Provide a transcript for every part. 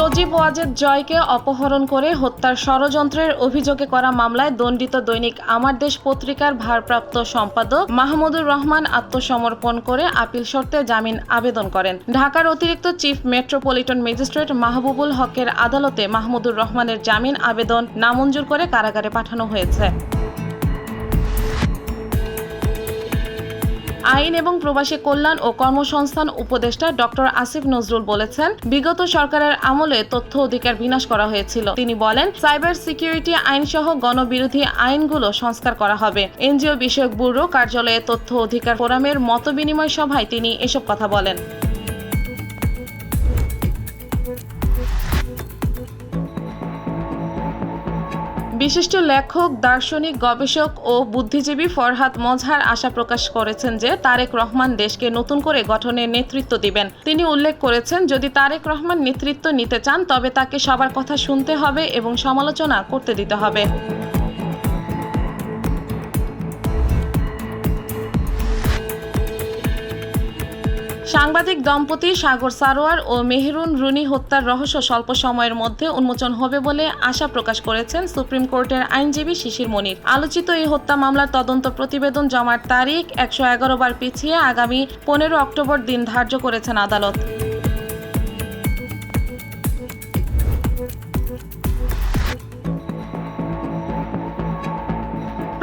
সজীব ওয়াজেদ জয়কে অপহরণ করে হত্যার ষড়যন্ত্রের অভিযোগে করা মামলায় দণ্ডিত দৈনিক আমার দেশ পত্রিকার ভারপ্রাপ্ত সম্পাদক মাহমুদুর রহমান আত্মসমর্পণ করে আপিল শর্তে জামিন আবেদন করেন। ঢাকার অতিরিক্ত চিফ মেট্রোপলিটন ম্যাজিস্ট্রেট মাহবুবুল হকের আদালতে মাহমুদুর রহমানের জামিন আবেদন নামঞ্জুর করে কারাগারে পাঠানো হয়েছে। আইন এবং প্রবাসী কল্যাণ ও কর্মসংস্থান উপদেষ্টা ডক্টর আসিফ নজরুল বলেছেন, বিগত সরকারের আমলে তথ্য অধিকার বিনাশ করা হয়েছিল। তিনি বলেন, সাইবার সিকিউরিটি আইন সহ গণবিরোধী আইনগুলো সংস্কার করা হবে। এনজিও বিষয়ক ব্যুরো কার্যালয়ে তথ্য অধিকার ফোরামের মতবিনিময় সভায় তিনি এসব কথা বলেন। বিশিষ্ট লেখক, দার্শনিক, গবেষক ও বুদ্ধিজীবী ফরহাদ মজহার আশা প্রকাশ করেছেন যে তারেক রহমান দেশকে নতুন করে গঠনের নেতৃত্ব দিবেন। তিনি উল্লেখ করেছেন, যদি তারেক রহমান নেতৃত্ব নিতে চান, তবে তাকে সবার কথা শুনতে হবে এবং সমালোচনা করতে দিতে হবে। সাংবাদিক দম্পতি সাগর সারোয়ার ও মেহরুন রুনি হত্যার রহস্য স্বল্প সময়ের মধ্যে উন্মোচন হবে বলে আশা প্রকাশ করেছেন সুপ্রিম কোর্টের আইনজীবী শিশির মনির। আলোচিত এই হত্যা মামলার তদন্ত প্রতিবেদন জমার তারিখ একশো এগারো বার পিছিয়ে আগামী পনেরো অক্টোবর দিন ধার্য করেছেন আদালত।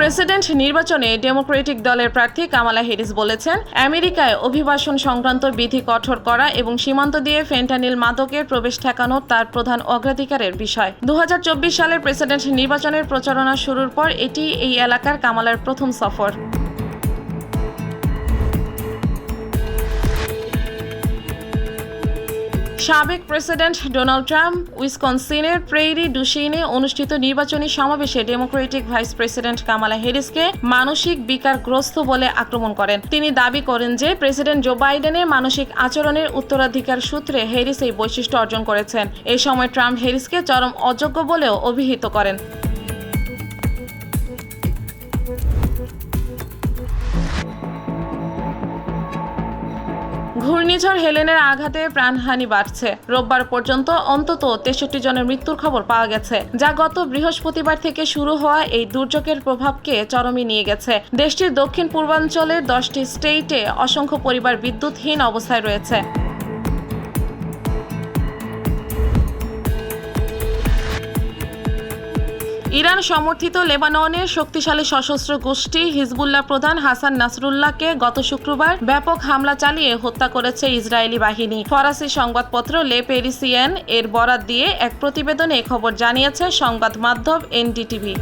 প্রেসিডেন্ট নির্বাচনে ডেমোক্রেটিক দলের প্রার্থী কামালা হ্যারিস বলেছেন, আমেরিকায় অভিবাসন সংক্রান্ত বিধি কঠোর করা এবং সীমান্ত দিয়ে ফেন্টানিল মাদকের প্রবেশ ঠেকানো তার প্রধান অগ্রাধিকারের বিষয়। দু হাজার চব্বিশ সালের প্রেসিডেন্ট নির্বাচনের প্রচারণা শুরুর পর এটি এই এলাকার কামালার প্রথম সফর। সাবেক প্রেসিডেন্ট ডোনাল্ড ট্রাম্প, উইসকনসিনের প্রেইরি ডুশিনে অনুষ্ঠিত নির্বাচনী সমাবেশে ডেমোক্রেটিক ভাইস প্রেসিডেন্ট কামালা হ্যারিসকে মানসিক বিকারগ্রস্ত বলে আক্রমণ করেন। তিনি দাবি করেন যে, প্রেসিডেন্ট জো বাইডেনের মানসিক আচরণের উত্তরাধিকার সূত্রে হ্যারিস এই বৈশিষ্ট্য অর্জন করেছেন। এ সময় ট্রাম্প হ্যারিসকে চরম অযোগ্য বলেও অভিহিত করেন। ঘূর্ণিঝড় হেলেনের আঘাতে প্রাণহানি বাড়ছে। রোববার পর্যন্ত অন্তত তেষট্টি জনের মৃত্যুর খবর পাওয়া গেছে, যা গত বৃহস্পতিবার থেকে শুরু হওয়া এই দুর্যোগের প্রভাবকে চরমে নিয়ে গেছে। দেশটির দক্ষিণ পূর্বাঞ্চলের দশটি স্টেটে অসংখ্য পরিবার বিদ্যুৎহীন অবস্থায় রয়েছে। ইরান সমর্থিত লেবাননের শক্তিশালী সশস্ত্র গোষ্ঠী হিজবুল্লাহ প্রধান হাসান নাসরুল্লাহকে গত শুক্রবার ব্যাপক হামলা চালিয়ে হত্যা করেছে ইসরায়েলি বাহিনী। ফরাসি সংবাদপত্র লে পেরিসিয়ান এর বরাত দিয়ে এক প্রতিবেদনে খবর জানিয়েছে সংবাদ মাধ্যম এনডিটিভি।